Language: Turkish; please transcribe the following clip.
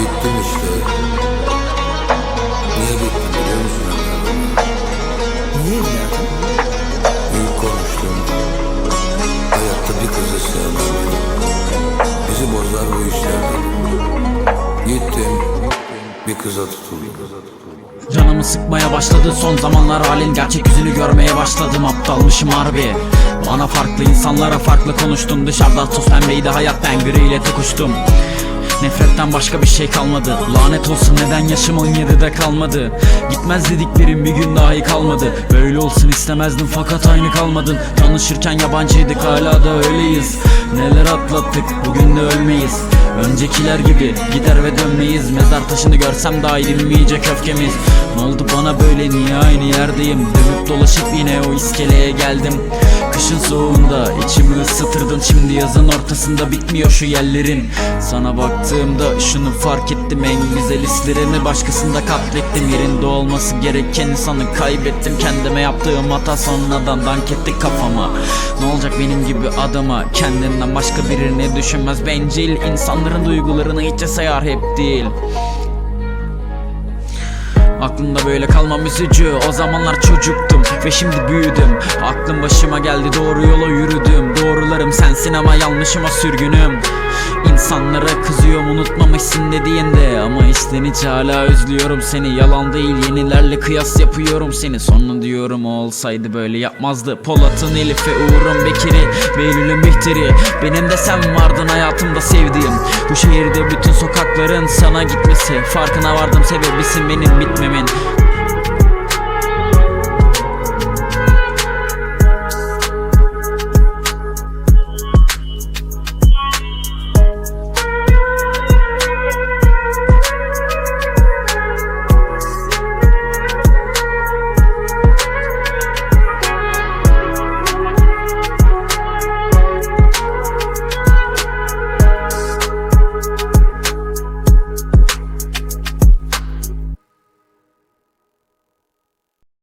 Bittim işte. Niye bittim biliyor musun evladım? Niye evladım? Büyük konuştum. Hayatta bir kızı sevmem. Bizi bozar bu işler. Gittim. Bir kıza tutuldum. Canımı sıkmaya başladı son zamanlar halin Gerçek yüzünü görmeye başladım aptalmışım harbi Bana farklı insanlara farklı konuştun Dışarıda toz pembeydi hayat ben gri ile tokuştum Nefretten başka bir şey kalmadı. Lanet olsun neden yaşım 17'de kalmadı? Gitmez dediklerim bir gün dahi kalmadı. Böyle olsun istemezdim fakat aynı kalmadın. Tanışırken yabancıydık hala da öyleyiz. Neler atlattık bugün de ölmeyiz. Öncekiler gibi gider ve dönmeyiz. Mezar taşını görsem dahi dinmeyecek öfkemiz. Ne oldu bana böyle niye aynı yerdeyim? Dönüp dolaşıp yine o iskeleye geldim Kışın soğuğunda içimi ısıtırdın Şimdi yazın ortasında bitmiyor şu yerlerin. Sana baktığımda şunu fark ettim. En güzel hislerimi başkasında katlettim. Yerinde olması gereken insanı kaybettim. Kendime yaptığım hata sonradan dank etti kafama. Ne olacak benim gibi adama? Kendinden başka birini düşünmez bencil. İnsanların duygularını hiçe sayar hep değil. Aklımda böyle kalmam üzücü. O zamanlar çocuktum ve şimdi büyüdüm. Aklım başıma geldi doğru yola yürüdüm. Doğrularım sensin ama yanlışıma sürgünüm. İnsanlara kızıyorum unutmamışsın dediğinde. Ama içten içe hala özlüyorum seni. Yalan değil yenilerle kıyas yapıyorum seni. Sonra diyorum o olsaydı böyle yapmazdı. Polat'ın Elif'i, Uğur'un Bekir'i ve Eylül'ün Bihter'i Benim de sen vardın hayatımda sevdiğim. Bu şehirde bütün sokakların sana gitmesi. Farkına vardım sebebisin benim bitmemin